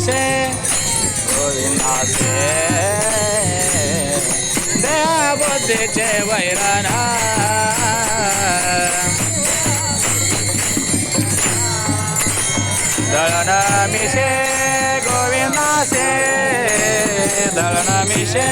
से गोविंदाचे देहा बुद्धीचे वैरण दळण मिशे गोविंदासे दळण मिशे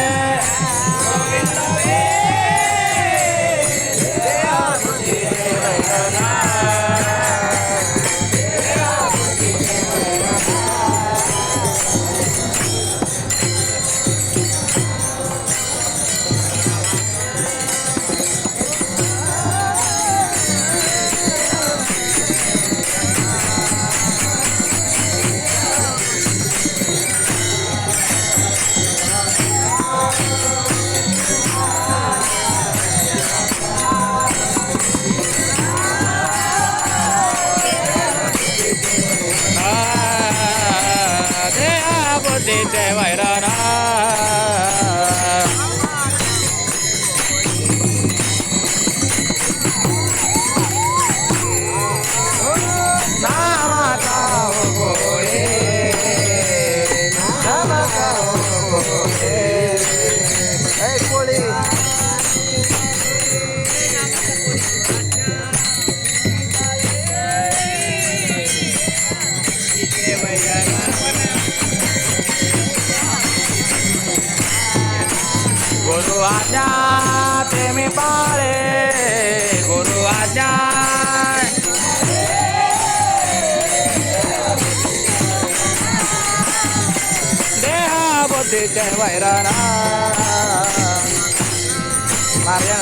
दे जय भैरा राम Thank you. गुरु आज्ञा ते मी पाळे. गुरु आज्ञा देहा बुद्धीचे वैरण. मार्या